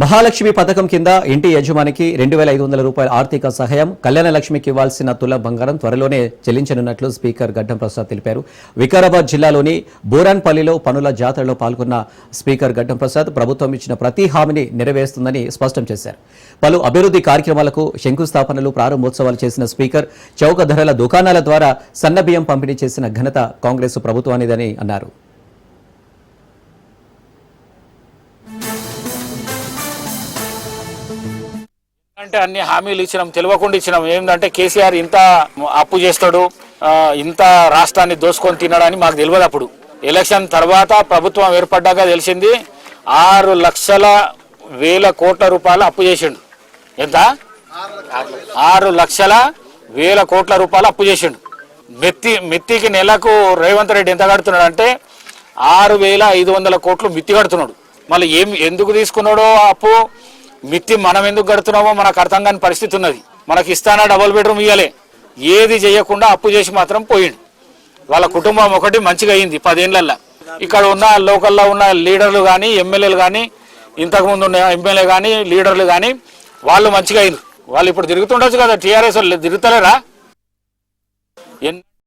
మహాలక్ష్మి పథకం కింద ఇంటి యజమానికి రెండు వేల ఐదు వందల రూపాయల ఆర్థిక సహాయం కళ్యాణ లక్ష్మికి ఇవ్వాల్సిన తుల బంగారం త్వరలోనే చెల్లించనున్నట్లు స్పీకర్ గడ్డం ప్రసాద్ తెలిపారు. వికారాబాద్ జిల్లాలోని బోరాన్పల్లిలో పనుల జాతరలో పాల్గొన్న స్పీకర్ గడ్డం ప్రసాద్ ప్రభుత్వం ఇచ్చిన ప్రతి హామీని నెరవేరుస్తుందని స్పష్టం చేశారు. పలు అభివృద్ధి కార్యక్రమాలకు శంకుస్థాపనలు ప్రారంభోత్సవాలు చేసిన స్పీకర్ చౌక ధరల దుకాణాల ద్వారా సన్నబియ్యం పంపిణీ చేసిన ఘనత కాంగ్రెస్ ప్రభుత్వానిదని అన్నారు. అంటే అన్ని హామీలు ఇచ్చినాం తెలియకుండా ఇచ్చినాం. ఏంటంటే కేసీఆర్ ఇంత అప్పు చేస్తాడు ఇంత రాష్ట్రాన్ని దోసుకొని తినడని మాకు తెలియదు అప్పుడు. ఎలక్షన్ తర్వాత ప్రభుత్వం ఏర్పడ్డాక తెలిసింది ఆరు లక్షల వేల కోట్ల రూపాయలు అప్పు చేసిండు. ఎంత? ఆరు లక్షల వేల కోట్ల రూపాయలు అప్పు చేసిండు. మెత్తి మెత్తికి నెలకు రేవంత్ రెడ్డి ఎంత కడుతున్నాడు అంటే ఆరు వేల ఐదు వందల కోట్లు మిత్తి కడుతున్నాడు. మళ్ళీ ఏం ఎందుకు తీసుకున్నాడో అప్పు? మిత్తి మనం ఎందుకు కడుతున్నామో మనకు అర్థం కాని పరిస్థితి ఉన్నది. మనకి ఇస్తానా డబుల్ బెడ్రూమ్ ఇవ్వలే ఏది చేయకుండా అప్పు చేసి మాత్రం పోయిండు. వాళ్ళ కుటుంబం ఒకటి మంచిగా అయింది పదేళ్ళల్లో ఇక్కడ ఉన్న లోకల్లో ఉన్న లీడర్లు కానీ ఎమ్మెల్యేలు కానీ ఇంతకుముందు ఉన్న ఎమ్మెల్యే కానీ లీడర్లు కానీ వాళ్ళు మంచిగా అయింది వాళ్ళు ఇప్పుడు తిరుగుతుండొచ్చు కదా టీఆర్ఎస్ వాళ్ళు తిరుగుతలేరా? ఎన్